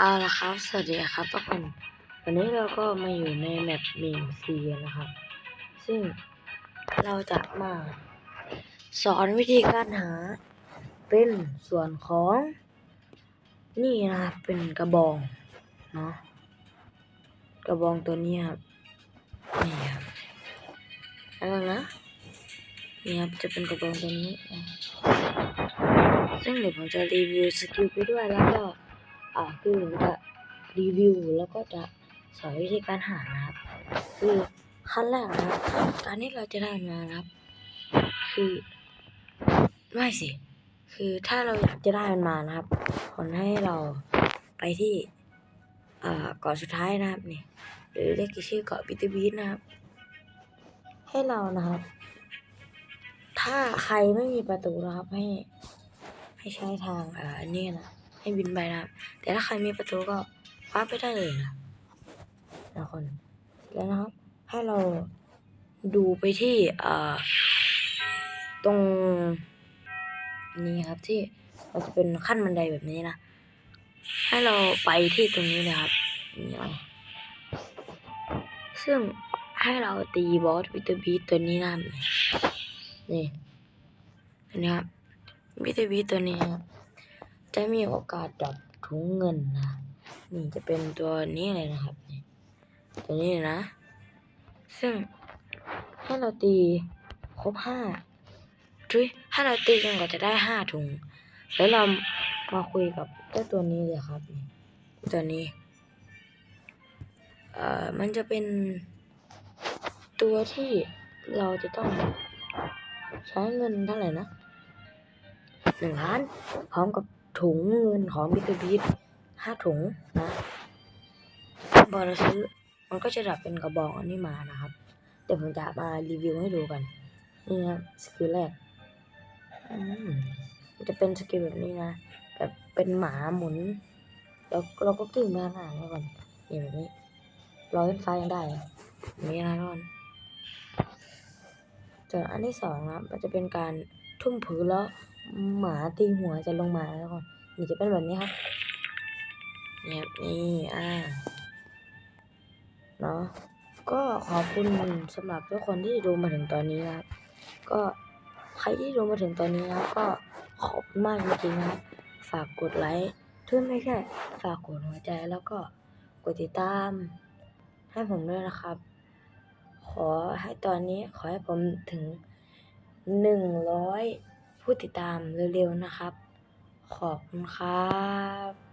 เอาละครับ สวัสดีครับทุกคน วันนี้เราก็มาอยู่ในแมปเมีมซีนะครับ ซึ่งเราจะมาสอนวิธีการหา เป็นส่วนของ นี่นะครับ เป็นกระบอง เนาะ กระบองตัวนี้ครับ นี่ครับอะไรนะนี่ครับ จะเป็นกระบองตัวนี้ ซึ่งเดี๋ยวผมจะรีวิวสกิลไปด้วยแล้วก็ อ่าคือผมจะรีวิวแล้วก็จะสอนวิธีการหานะครับ คือขั้นแรกนะครับการที่เราจะได้มานะครับ คือไม่สิคือถ้าเราอยากจะได้มันมานะครับคนให้เราไปที่เกาะสุดท้ายนะครับนี่หรือเรียกชื่อเกาะบิตบีทนะครับ ให้เรานะครับ ถ้าใครไม่มีประตูนะครับให้ให้ใช้ทางอ่าอันนี้นะ ให้บินไปนะครับ แต่ถ้าใครมีประตูก็คว้าไปได้เลยนะนะคนแล้วนะครับ ให้เราดูไปที่อ่าตรงนี้ครับที่มันจะเป็นขั้นบันไดแบบนี้นะ ให้เราไปที่ตรงนี้นะครับนี่เอาซึ่งให้เราตีบอสวิตาบีตัวนี้นะนี่นนี้ครับวิตาบีตัวนี้ครับ จะมีโอกาสดับถุงเงินนะนี่จะเป็นตัวนี้เลยนะครับ ตัวนี้นะ ซึ่งให้เราตีครบห้าจุ้ยให้เราตีจนกว่าจะได้ห้าถุง แล้วเรามาคุยกับเจ้าตัวนี้เลยครับ ตัวนี้ เอ่อ มันจะเป็นตัวที่เราจะต้องใช้เงินเท่าไหร่นะหนึ่งล้านพร้อมกับ ถุงเงินของบิตบีทห้าถุงนะพอเราซื้อมันก็จะดับเป็นกระบอกอันนี้มานะครับ เดี๋ยวผมจะมารีวิวให้ดูกันนี่ครับสกิลแรกอืมมันจะเป็นสกิลแบบนี้นะแบบเป็นหมาหมุนแล้วเราก็กิ้งไปข้างหน้าแล้วก่อนนี่แบบนี้ลอยขึ้นฟ้ายังได้อะอย่างนี้นะทุกคนส่วนอันที่สองนะครับมันจะเป็นการทุ่มผืนแล้ว หมาตีหัวจะลงมาแล้วก่อนนี่จะเป็นแบบนี้ครับเนี่ยนี่อ่าเนาะก็ขอบคุณสำหรับทุกคนที่ดูมาถึงตอนนี้นะครับ ก็ใครที่ดูมาถึงตอนนี้นะครับก็ขอบคุณมากจริงๆนะครับฝากกดไลค์ถ้าไม่ใช่ฝากกดหัวใจแล้วก็กดติดตาม ให้ผมด้วยนะครับ ขอให้ตอนนี้ขอให้ผมถึงหนึ่งร้อย ผู้ติดตามเร็วๆนะครับ ขอบคุณครับ